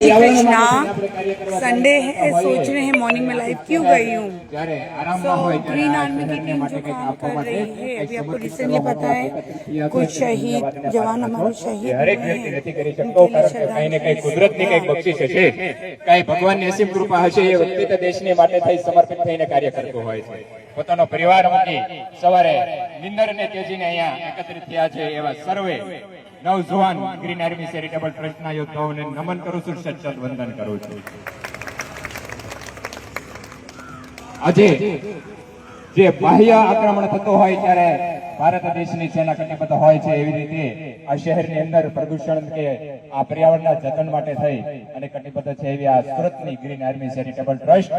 Krishna Sunday है सोच रहे हैं मॉर्निंग में लाइव क्यों गई हूँ જ્યારે આરામમાં तो હોય ग्रीन ત્યારે आर्मी की टीम जो કંઈક काम આપવા कर માટે रही है अभी आपको એક रिसेंटली पता है कुछ शहीद जवान हमारे शहीद હરેક हुए વ્યક્તિ हैं નથી કરી શકતો उनके लिए કારણ કે કઈ ને કઈ श्रद्धांजलि કુદરતની કઈ બક્ષિસ હશે કઈ ભગવાનની અસીમ કૃપા હશે એ વ્યક્તિ તો દેશની માટે થઈ સમર્પિત થઈને કાર્ય કરતો હોય છે પોતાનો પરિવાર મૂકી સવારે નિંદર ને ત્યજીને અહીંયા એકત્રિત થયા છે એવા સર્વે નવજુવાન ગ્રીન આર્મી ચેરિટેબલ ટ્રસ્ટના યોદ્ધાઓને નમન કરું છું સચ્ચત વંદન કરું છું. આજે જે બાહ્ય આક્રમણ થતો હોય ત્યારે ભારત દેશની સેના કટિબદ્ધ હોય છે એવી રીતે આ શહેરની અંદર પ્રદૂષણ કે આ પર્યાવરણના જતન માટે થઈ અને કટિબદ્ધ છે એવી આ સુરતની ગ્રીન આર્મી ચેરિટેબલ ટ્રસ્ટ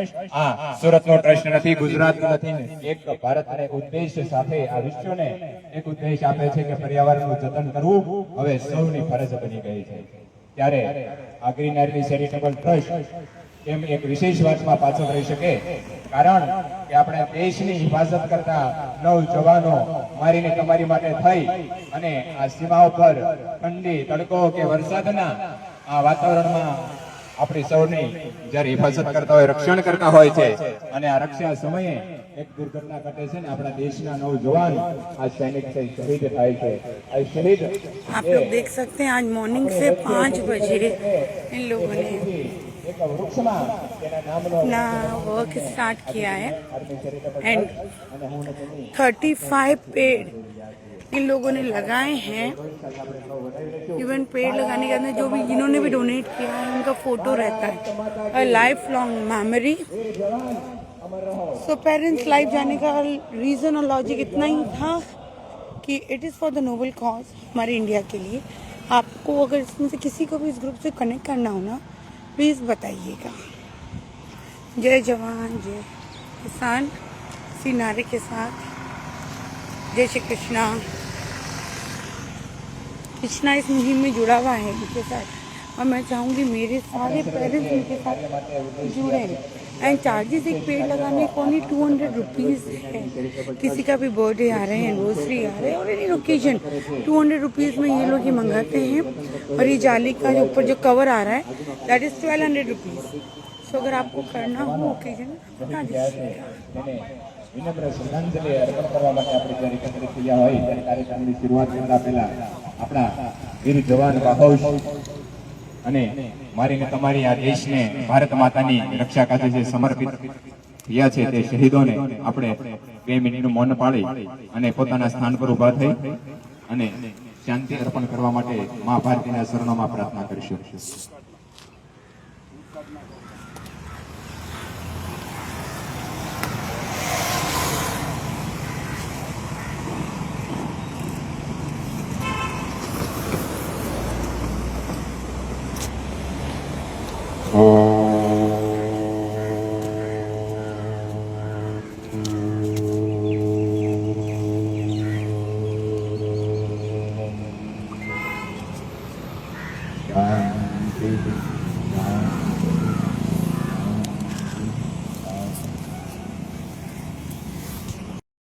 આ સુરતનો ટ્રસ્ટ નથી, ગુજરાતનો નથી. એક ભારતને ઉદ્દેશ સાથે આ વિશ્વને એક ઉદ્દેશ આપે છે કે પર્યાવરણનું જતન કરવું. હવે સૌની ફરજ બની ગઈ છે. ત્યારે આ ગ્રીન આર્મી ચેરિટેબલ ટ્રસ્ટ એમ એક વિશેષ વાતમાં પાછળ રહી શકે કારણ કે આપણે દેશની હિફાજત કરતા નવ જવાનો મારીને તમારી માટે થઈ અને આ સીમાઓ પર ઠંડી તડકો કે વરસાદના આ વાતાવરણમાં આપણી સૌની જ્યારે હિફાજત કરતા હોય રક્ષણ કરતા હોય છે અને આ રક્ષા સમયે એક દુર્ઘટના ઘટે છે ને આપણા દેશના નવ જવાન આ સૈનિક છે શહીદ થાય છે આ શહીદ आप लोग देख सकते हैं आज मॉर्निंग से पाँच बजे इन लोगों ने ना वर्क स्टार्ट किया है एंड 35 पेड़ इन लोगों ने लगाए हैं। इवन पेड़ लगाने के अंदर जो भी जिन्होंने भी डोनेट किया है, उनका फ़ोटो रहता है। Life long memory so parents life जाने का रीज़न और लॉजिक इतना ही था कि it is for the noble cause हमारे इंडिया के लिए। आपको अगर इसमें से किसी को भी इस ग्रुप से कनेक्ट करना हो ना प्लीज़ बताइएगा। जय जवान, जय किसान इसी नारे के साथ। जय श्री कृष्णा। कृष्णा इस मुहिम में जुड़ा हुआ है इनके साथ। और मैं चाहूँगी मेरे सारे पेरेंट्स इनके साथ जुड़े। एंड चार्जेस एक पेड़ लगाने को ओनली टू हंड्रेड रुपीज़ है किसी का भी बर्थडे आ रहे हैं एनिवर्सरी आ रहे हैं और any occasion two hundred rupees में ये लोग ये मंगाते हैं और ये जाली का जो ऊपर जो कवर आ रहा है that is twelve hundred rupees so अगर आपको करना हो ओकेजन बता दीजिएगा તેને વિનમ્ર શ્રદ્ધાંજલિ અર્પણ કરવા માટે આપણે જ્યારે એકત્રિત થયા હોય ત્યારે કાર્યક્રમની શરૂઆત કરતા પહેલા આપણા વીર જવાન બાહોશ અને મારીને તમારી આ દેશને ભારત માતાની રક્ષા ખાતે જે સમર્પિત થયા છે તે શહીદોને આપણે બે મિનિટનું મૌન પાળી અને પોતાના સ્થાન પર ઊભા થઈ અને શાંતિ અર્પણ કરવા માટે મા ભારતીના શરણોમાં પ્રાર્થના કરીશું.